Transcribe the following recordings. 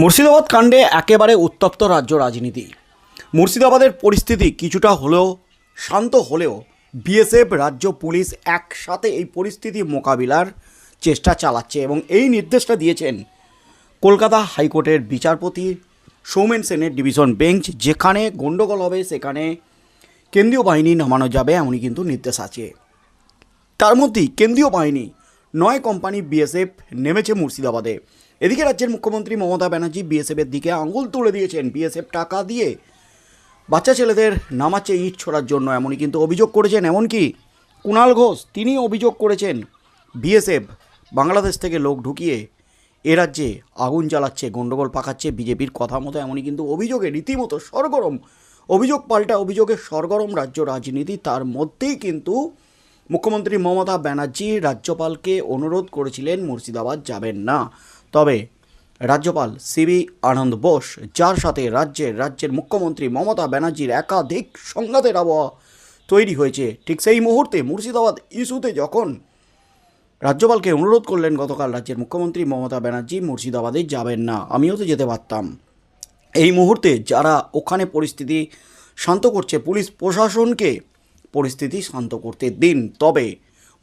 মুর্শিদাবাদ কাণ্ডে একেবারে উত্তপ্ত রাজ্য রাজনীতি। মুর্শিদাবাদের পরিস্থিতি কিছুটা হলেও শান্ত হলেও বিএসএফ, রাজ্য পুলিশ একসাথে এই পরিস্থিতি মোকাবিলার চেষ্টা চালাচ্ছে এবং এই নির্দেশটা দিয়েছেন কলকাতা হাইকোর্টের বিচারপতি সৌমেন সেনের ডিভিশন বেঞ্চ, যেখানে গণ্ডগোল হবে সেখানে কেন্দ্রীয় বাহিনী নামানো যাবে এমনই কিন্তু নির্দেশ আছে। তার মধ্যেই কেন্দ্রীয় বাহিনী নয় কোম্পানি বিএসএফ নেমেছে মুর্শিদাবাদে। এদিকে রাজ্যের মুখ্যমন্ত্রী মমতা ব্যানার্জি বিএসএফের দিকে আঙুল তুলে দিয়েছেন। বিএসএফ টাকা দিয়ে বাচ্চা ছেলেদের নামাচ্ছে ইট ছোড়ার জন্য, এমনই কিন্তু অভিযোগ করেছেন। এমনকি কুণাল ঘোষ তিনি অভিযোগ করেছেন, বিএসএফ বাংলাদেশ থেকে লোক ঢুকিয়ে এ রাজ্যে আগুন জ্বালাচ্ছে গণ্ডগোল পাকাচ্ছে, বিজেপির কথা মতো, এমনই কিন্তু অভিযোগে, রীতিমতো সরগরম অভিযোগ, পাল্টা অভিযোগে সরগরম রাজ্য রাজনীতি। তার মধ্যেই কিন্তু মুখ্যমন্ত্রী মমতা ব্যানার্জি রাজ্যপালকে অনুরোধ করেছিলেন, মুর্শিদাবাদ যাবেন না। তবে রাজ্যপাল সিবি আনন্দ বোস, যার সাথে রাজ্যের রাজ্যের মুখ্যমন্ত্রী মমতা ব্যানার্জির একাধিক সংঘাতের আবহাওয়া তৈরি হয়েছে, ঠিক সেই মুহূর্তে মুর্শিদাবাদ ইস্যুতে যখন রাজ্যপালকে অনুরোধ করলেন গতকাল রাজ্যের মুখ্যমন্ত্রী মমতা ব্যানার্জি, মুর্শিদাবাদে যাবেন না, আমিও তো যেতে পারতাম। এই মুহূর্তে যারা ওখানে পরিস্থিতি শান্ত করছে, পুলিশ প্রশাসনকে পরিস্থিতি শান্ত করতে দিন, তবে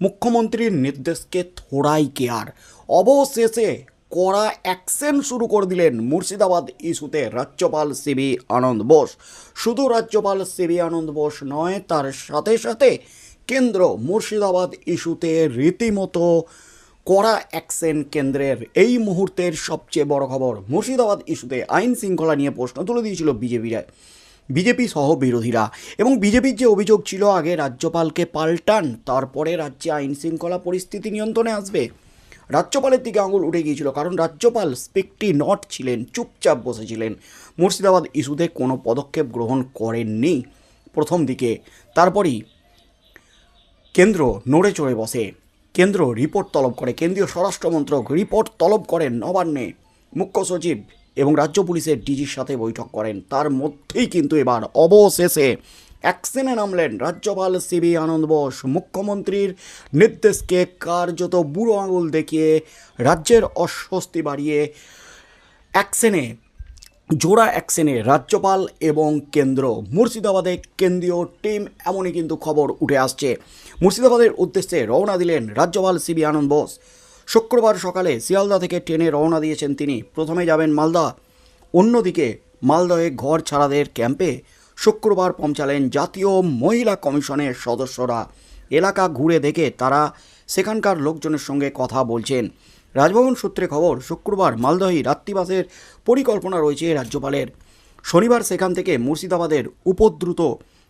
মুখ্যমন্ত্রীর নির্দেশকে থোড়াই কেয়ার অবশেষে কড়া অ্যাকশন শুরু করে দিলেন মুর্শিদাবাদ ইস্যুতে রাজ্যপাল সিবি আনন্দ বোস। শুধু রাজ্যপাল সিবি আনন্দ বোস নয়, তার সাথে সাথে কেন্দ্র মুর্শিদাবাদ ইস্যুতে রীতিমতো কড়া অ্যাকশন কেন্দ্রের এই মুহূর্তের সবচেয়ে বড় খবর, মুর্শিদাবাদ ইস্যুতে আইন শৃঙ্খলা নিয়ে প্রশ্ন তুলে দিয়েছিল বিজেপিরা, বিজেপি সহ বিরোধীরা এবং বিজেপির যে অভিযোগ ছিল, আগে রাজ্যপালকে পাল্টান, তারপরে রাজ্যে আইন শৃঙ্খলা পরিস্থিতি নিয়ন্ত্রণে আসবে। রাজ্যপালের দিকে আঙুল উঠে গিয়েছিল, কারণ রাজ্যপাল স্পিকটি নট ছিলেন, চুপচাপ বসেছিলেন। মুর্শিদাবাদ ইস্যুতে কোনো পদক্ষেপ গ্রহণ করেননি প্রথম দিকে। তারপরই কেন্দ্র নড়ে চড়ে বসে, কেন্দ্র রিপোর্ট তলব করে, কেন্দ্রীয় স্বরাষ্ট্রমন্ত্রক রিপোর্ট তলব করেন নবান্নে। মুখ্য সচিব এবং রাজ্য পুলিশের ডিজির সাথে বৈঠক করেন, তার মধ্যেই কিন্তু এবার অবশেষে অ্যাকশনে নামলেন রাজ্যপাল সিবি আনন্দ বোস। মুখ্যমন্ত্রীর নির্দেশকে কার্যত বুড়ো আঙুল দেখিয়ে রাজ্যের অস্বস্তি বাড়িয়ে অ্যাকশনে জোড়া অ্যাকশনে রাজ্যপাল এবং কেন্দ্র। মুর্শিদাবাদে কেন্দ্রীয় টিম এমনই কিন্তু খবর উঠে আসছে। মুর্শিদাবাদের উদ্দেশ্যে রওনা দিলেন রাজ্যপাল সিবি আনন্দ বোস। শুক্রবার সকালে শিয়ালদা থেকে ট্রেনে রওনা দিয়েছেন তিনি। প্রথমে যাবেন মালদা, অন্যদিকে মালদহে ঘর ছাড়াদের ক্যাম্পে শুক্রবার পৌঁছালেন জাতীয় মহিলা কমিশনের সদস্যরা। এলাকা ঘুরে দেখে তারা সেখানকার লোকজনের সঙ্গে কথা বলছেন। রাজভবন সূত্রে খবর, শুক্রবার মালদহি রাত্রিবাসের পরিকল্পনা রয়েছে রাজ্যপালের। শনিবার সেখান থেকে মুর্শিদাবাদের উপদ্রুত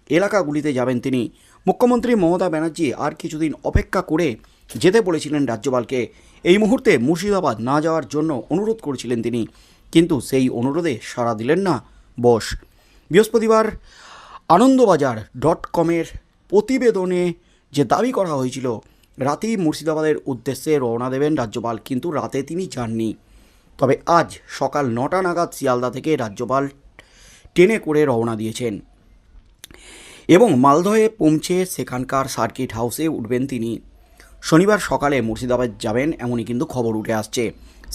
এলাকাগুলিতে যাবেন তিনি। মুখ্যমন্ত্রী মমতা ব্যানার্জি আর কিছুদিন অপেক্ষা করে যেতে বলেছিলেন রাজ্যপালকে। এই মুহূর্তে মুর্শিদাবাদ না যাওয়ার জন্য অনুরোধ করেছিলেন তিনি। কিন্তু সেই অনুরোধে সাড়া দিলেন না বস। বৃহস্পতিবার আনন্দবাজার ডট কমের প্রতিবেদনে যে দাবি করা হয়েছিল রাতেই মুর্শিদাবাদের উদ্দেশ্যে রওনা দেবেন রাজ্যপাল, কিন্তু রাতে তিনি যাননি। তবে আজ সকাল নটা নাগাদ শিয়ালদা থেকে রাজ্যপাল ট্রেনে করে রওনা দিয়েছেন। এবং মালদহে পৌঁছে সেখানকার সার্কিট হাউসে উঠবেন তিনি। শনিবার সকালে মুর্শিদাবাদ যাবেন, এমনই কিন্তু খবর উঠে আসছে।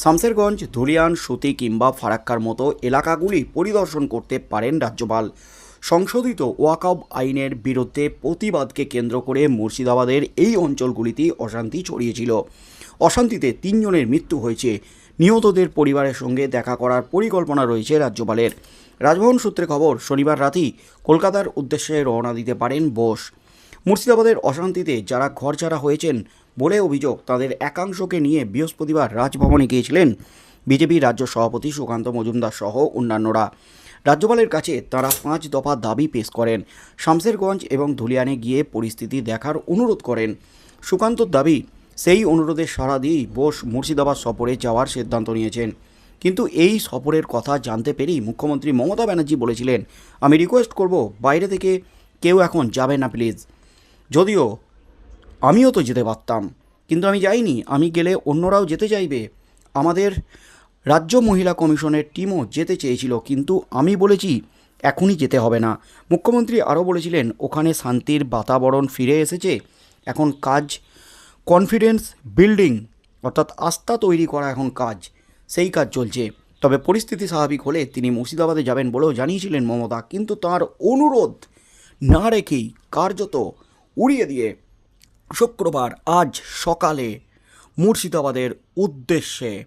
শামসেরগঞ্জ, ধুলিয়ান, সুতি কিংবা ফারাক্কার মতো এলাকাগুলি পরিদর্শন করতে পারেন রাজ্যপাল। সংশোধিত ওয়াকআপ আইনের বিরুদ্ধে প্রতিবাদকে কেন্দ্র করে মুর্শিদাবাদের এই অঞ্চলগুলিতে অশান্তি ছড়িয়েছিল। অশান্তিতে তিনজনের মৃত্যু হয়েছে। নিহতদের পরিবারের সঙ্গে দেখা করার পরিকল্পনা রয়েছে রাজ্যপালের। রাজভবন সূত্রে খবর, শনিবার রাতেই কলকাতার উদ্দেশ্যে রওনা দিতে পারেন বোস। মুর্শিদাবাদের অশান্তিতে যারা ঘরছাড়া হয়েছেন বলে অভিযোগ, তাদের একাংশকে নিয়ে বৃহস্পতিবার রাজভবনে গিয়েছিলেন বিজেপি রাজ্য সভাপতি সুকান্ত মজুমদার সহ অন্যান্যরা। রাজ্যপালের কাছে তারা পাঁচ দফা দাবি পেশ করেন। শামসেরগঞ্জ এবং ধুলিয়ানে গিয়ে পরিস্থিতি দেখার অনুরোধ করেন। সুকান্তর দাবি, সেই অনুরোধে সাড়া দিয়েই বোস মুর্শিদাবাদ সফরে যাওয়ার সিদ্ধান্ত নিয়েছেন। কিন্তু এই সফরের কথা জানতে পেরেই মুখ্যমন্ত্রী মমতা ব্যানার্জি বলেছিলেন, আমি রিকোয়েস্ট করব, বাইরে থেকে কেউ এখন যাবে না প্লিজ যদিও আমিও তো যেতে পারতাম, কিন্তু আমি যাইনি। আমি গেলে অন্যরাও যেতে চাইবে। আমাদের রাজ্য মহিলা কমিশনের টিমও যেতে চেয়েছিল, কিন্তু আমি বলেছি এখনই যেতে হবে না। মুখ্যমন্ত্রী আরও বলেছিলেন, ওখানে শান্তির বাতাবরণ ফিরে এসেছে। এখন কাজ কনফিডেন্স বিল্ডিং অর্থাৎ আস্থা তৈরি করা এখন কাজ। সেই কাজ চলছে। তবে পরিস্থিতি স্বাভাবিক হলে তিনি মুর্শিদাবাদে যাবেন বলেও জানিয়েছিলেন মমতা, কিন্তু তার অনুরোধ না রেখেই কার্যত উড়িয়ে দিয়ে শুক্রবার আজ সকালে মুর্শিদাবাদের উদ্দেশ্যে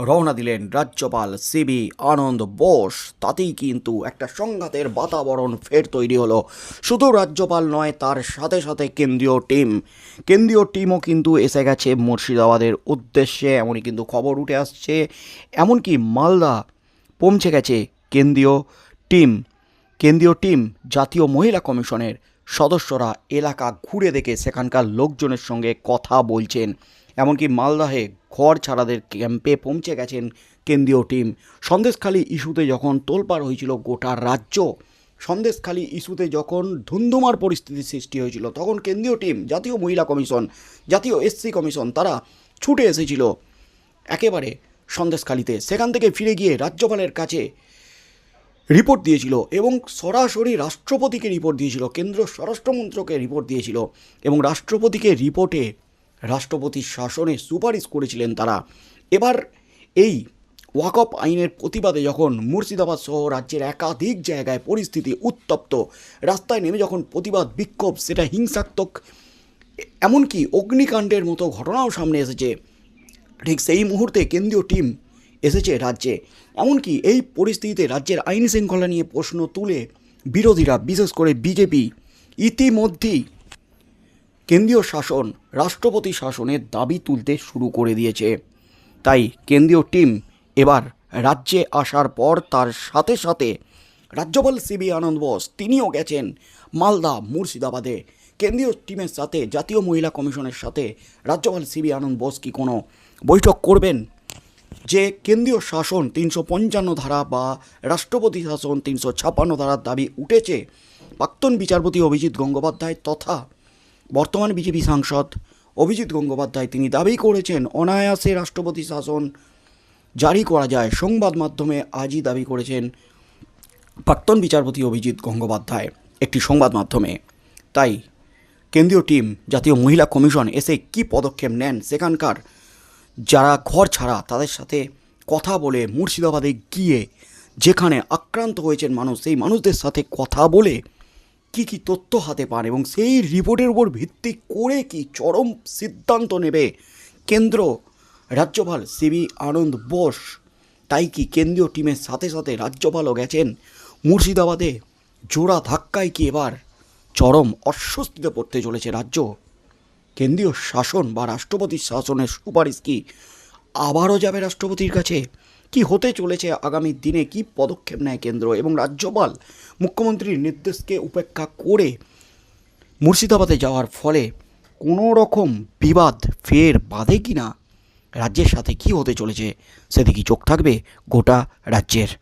রওনা দিলেন রাজ্যপাল সিবি আনন্দ বোস। তাতেই কিন্তু একটা সংঘাতের বাতাবরণ ফের তৈরি হলো। শুধু রাজ্যপাল নয়, তার সাথে সাথে কেন্দ্রীয় টিম। কেন্দ্রীয় টিমও কিন্তু এসে গেছে মুর্শিদাবাদের উদ্দেশ্যে, এমনই কিন্তু খবর উঠে আসছে। এমনকি মালদা পৌঁছে গেছে কেন্দ্রীয় টিম। কেন্দ্রীয় টিম জাতীয় মহিলা কমিশনের সদস্যরা এলাকা ঘুরে দেখে সেখানকার লোকজনের সঙ্গে কথা বলছেন। এমনকি মালদাহে ঘর ছাড়াদের ক্যাম্পে পৌঁছে গেছেন কেন্দ্রীয় টিম। সন্দেশখালী ইস্যুতে যখন তোলপাড় হয়েছিল গোটা রাজ্য, সন্দেশখালী ইস্যুতে যখন ধুন্ধুমার পরিস্থিতি সৃষ্টি হয়েছিল, তখন কেন্দ্রীয় টিম, জাতীয় মহিলা কমিশন, জাতীয় এসসি কমিশন, তারা ছুটে এসেছিল। একেবারে সন্দেশখালীতে। সেখান থেকে ফিরে গিয়ে রাজ্যপালের কাছে রিপোর্ট দিয়েছিল এবং সরাসরি রাষ্ট্রপতিকে রিপোর্ট দিয়েছিল, কেন্দ্র স্বরাষ্ট্রমন্ত্রকে রিপোর্ট দিয়েছিল এবং রাষ্ট্রপতিকে রিপোর্টে রাষ্ট্রপতির শাসনে সুপারিশ করেছিলেন তারা। এবার এই ওয়াকফ আইনের প্রতিবাদে যখন মুর্শিদাবাদ সহ রাজ্যের একাধিক জায়গায় পরিস্থিতি উত্তপ্ত, রাস্তায় নেমে যখন প্রতিবাদ, বিক্ষোভ, সেটা হিংসাত্মক, এমনকি অগ্নিকাণ্ডের মতো ঘটনাও সামনে এসেছে। ঠিক সেই মুহূর্তে কেন্দ্রীয় টিম এসেছে রাজ্যে। এমনকি এই পরিস্থিতিতে রাজ্যের আইন শৃঙ্খলা নিয়ে প্রশ্ন তুলে বিরোধীরা, বিশেষ করে বিজেপি, ইতিমধ্যেই কেন্দ্রীয় শাসন, রাষ্ট্রপতি শাসনের দাবি তুলতে শুরু করে দিয়েছে। তাই কেন্দ্রীয় টিম এবার রাজ্যে আসার পর তার সাথে সাথে রাজ্যপাল সিবি আনন্দ বোস, তিনিও গেছেন মালদা, মুর্শিদাবাদে। কেন্দ্রীয় টিমের সাথে জাতীয় মহিলা কমিশনের সাথে রাজ্যপাল সিবি আনন্দ বোস কি কোনো বৈঠক করবেন? যে কেন্দ্রীয় শাসন তিনশো পঞ্চান্ন ধারা বা রাষ্ট্রপতি শাসন তিনশো ছাপ্পান্ন ধারার দাবি উঠেছে, প্রাক্তন বিচারপতি অভিজিৎ গঙ্গোপাধ্যায় তথা বর্তমান বিজেপি সাংসদ অভিজিৎ গঙ্গোপাধ্যায় তিনি দাবি করেছেন, অনায়াসে রাষ্ট্রপতি শাসন জারি করা যায়। সংবাদ মাধ্যমে আজই দাবি করেছেন প্রাক্তন বিচারপতি অভিজিৎ গঙ্গোপাধ্যায় একটি সংবাদ মাধ্যমে। তাই কেন্দ্রীয় টিম, জাতীয় মহিলা কমিশন এসে কি পদক্ষেপ নেন সেখানকার যারা ঘর ছাড়া তাদের সাথে কথা বলে মুর্শিদাবাদে গিয়ে যেখানে আক্রান্ত হয়েছেন মানুষ, সেই মানুষদের সাথে কথা বলে কি কি তথ্য হাতে পান এবং সেই রিপোর্টের উপর ভিত্তি করে কি চরম সিদ্ধান্ত নেবে কেন্দ্র রাজ্যপাল সিবি আনন্দ বোস? তাই কি কেন্দ্রীয় টিমের সাথে সাথে রাজ্যপালও গেছেন মুর্শিদাবাদে? জোড়া ধাক্কায় কি এবার চরম অস্বস্তিতে পড়তে চলেছে রাজ্য? কেন্দ্রীয় শাসন বা রাষ্ট্রপতির শাসনের সুপারিশ কি আবারও যাবে রাষ্ট্রপতির কাছে? কি হতে চলেছে আগামী দিনে? কি পদক্ষেপ নেয় কেন্দ্র এবং রাজ্যপাল মুখ্যমন্ত্রীর নির্দেশকে উপেক্ষা করে মুর্শিদাবাদে যাওয়ার ফলে কোনো রকম বিবাদ ফের বাঁধে কি না রাজ্যের সাথে কি হতে চলেছে? সেদিকে চোখ থাকবে গোটা রাজ্যের।